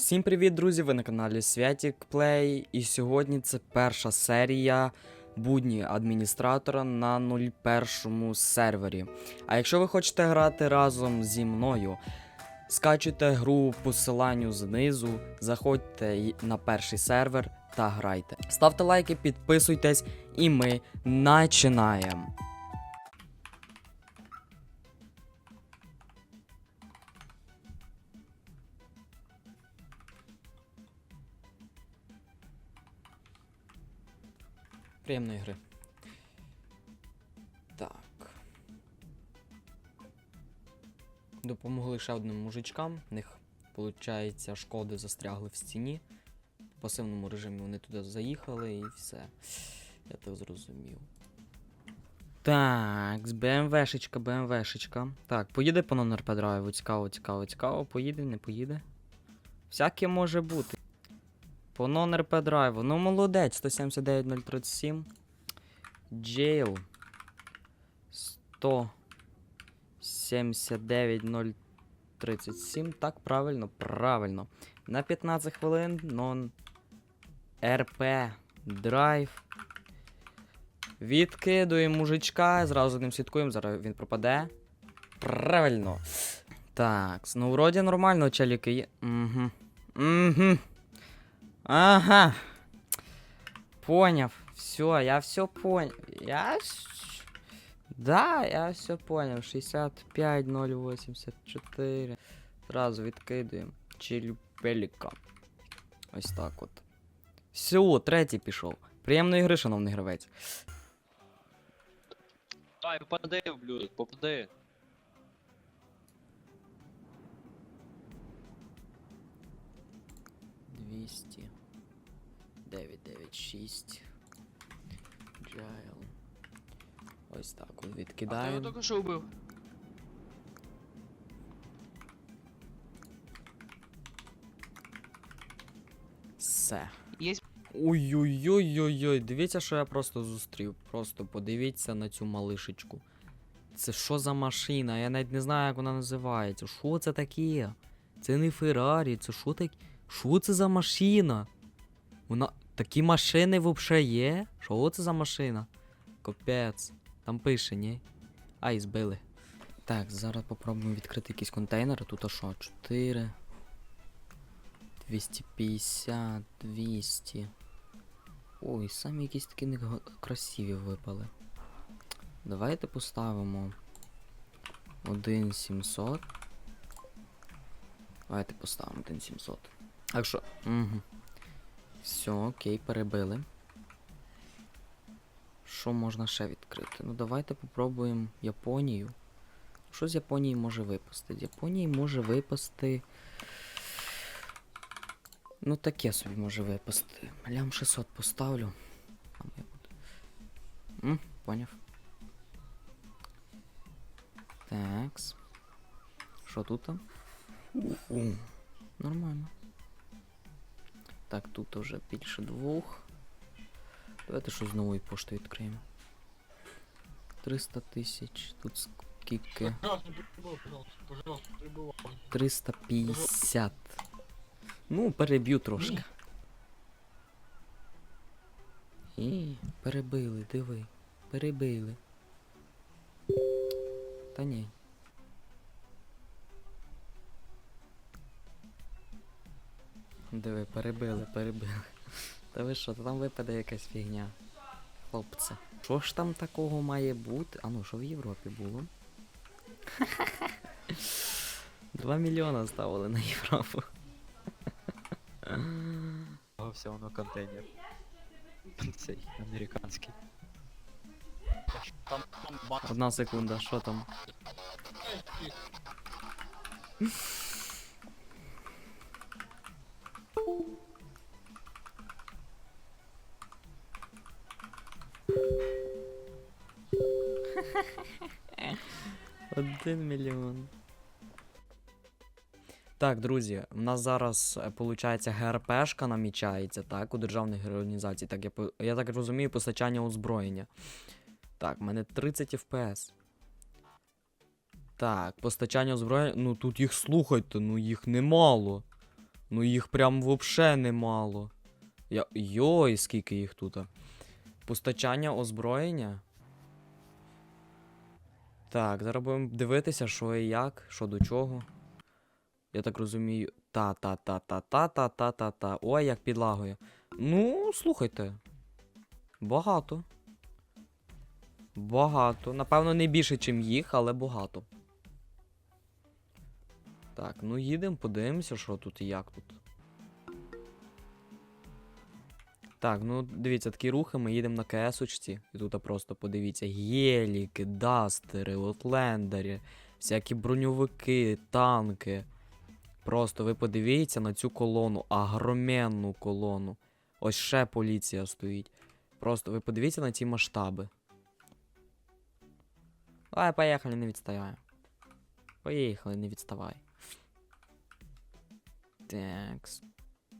Всім привіт, друзі! Ви на каналі Святік Плей. І сьогодні це перша серія будні адміністратора на 01 сервері. А якщо ви хочете грати разом зі мною, скачуйте гру посиланню знизу, заходьте на перший сервер та грайте. Ставте лайки, підписуйтесь, і ми починаємо. Приємної гри. Так. Допомогли ще одним мужичкам. В них, виходить, шкоди застрягли в стіні. В пасивному режимі вони туди заїхали і все. Я так зрозумів. Так, з БМВшечка, БМВшечка. Так, поїде по номер драйву. Цікаво, цікаво, цікаво. Поїде, не поїде. Всяке може бути. По нон-РП драйву. Ну, молодець, 179037. Джейл. 179037. Так, правильно, правильно. На 15 хвилин нон РП драйв. Відкидуємо мужичка, зразу ним слідкуємо, зараз він пропаде. Правильно. Так, ну вроді нормально, челіки є. Угу. Угу. Ага. Поняв. Все, я все понял. Я... Да, я все понял. 65084. Зразу відкидуємо. Челюпеліка. Ось так от. Все, третій пішов. Приємної гри, шановний гравець. Дай, попади, блюд, попади. Двісті. 996. Джайл. Ось так от А хто його тільки що вбив? Все. Є Ой-ой-ой-ой-ой, дивіться, що я просто зустрів. Просто подивіться на цю малишечку. Це що за машина? Я навіть не знаю, як вона називається. Що це таке? Це не Феррарі, це що таке? Що це за машина? Вона. Такі машини взагалі є? Що це за машина? Капець. Там пише, ні? Ай, збили. Так, зараз попробуємо відкрити якийсь контейнер. Тут а що? 4. 250, 200. Ой, самі якісь такі не га- красиві випали. Давайте поставимо 1700. Давайте поставимо 1700. Так що. Угу. Все, окей, перебили. Що можна ще відкрити? Ну давайте попробуємо Японію. Що з Японії може випасти? З Японії може випасти. Ну таке собі може випасти. Лям 600 поставлю. А моя буде. М, поняв. Такс. Що тут? там? У, Нормально. Так, тут уже більше двох. Давайте що з нової пошти відкриємо. 300 тисяч. Тут скільки? Пожалуйста, прибыл, пожалуйста, пожалуйста, прибывал. 350. Ну, переб'ю трошки. І перебили, диви. Перебили. Та ні. Диви, перебили, перебили. Та ви що, та там випаде якась фігня. Хлопці. Що ж там такого має бути? А ну, що в Європі було? 2 мільйона ставили на Європу. все воно контейнер. Цей американський. Одна секунда, що там? Один мільйон. Так, друзі, в нас зараз, виходить, ГРПшка намічається, так, у державних організацій. Так, я, я так розумію, постачання озброєння. Так, в мене 30 FPS. Так, постачання озброєння. Ну тут їх слухайте, ну їх немало. Ну їх прям вообще немало. Я... Йой, скільки їх тут. Постачання озброєння. Так, зараз будемо дивитися, що і як, що до чого. Я так розумію. Та-та-та-та-та-та-та-та-та. Ой, як підлагує. Ну, слухайте. Багато. Багато. Напевно, не більше, ніж їх, але багато. Так, ну їдемо, подивимося, що тут і як тут. Так, ну дивіться, такі рухи, ми їдемо на КС-очці. І тут просто подивіться: геліки, дастери, отлендери, всякі броньовики, танки. Просто ви подивіться на цю колону, агроменну колону. Ось ще поліція стоїть. Просто ви подивіться на ці масштаби. Давай, поїхали, не відставай. Поїхали, не відставай. Такс.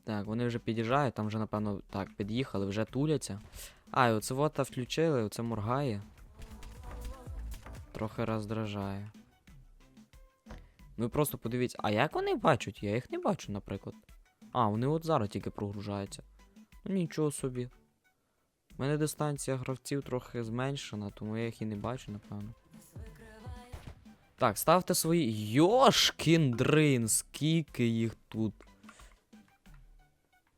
Так, вони вже під'їжджають, там вже, напевно, так, під'їхали, вже туляться. А, і оце вот включили, оце моргає. Трохи роздражає. Ну і просто подивіться, а як вони бачать? Я їх не бачу, наприклад. А, вони от зараз тільки прогружаються. Ну нічого собі. У мене дистанція гравців трохи зменшена, тому я їх і не бачу, напевно. Так, ставте свої. Йошкін дрин, скільки їх тут.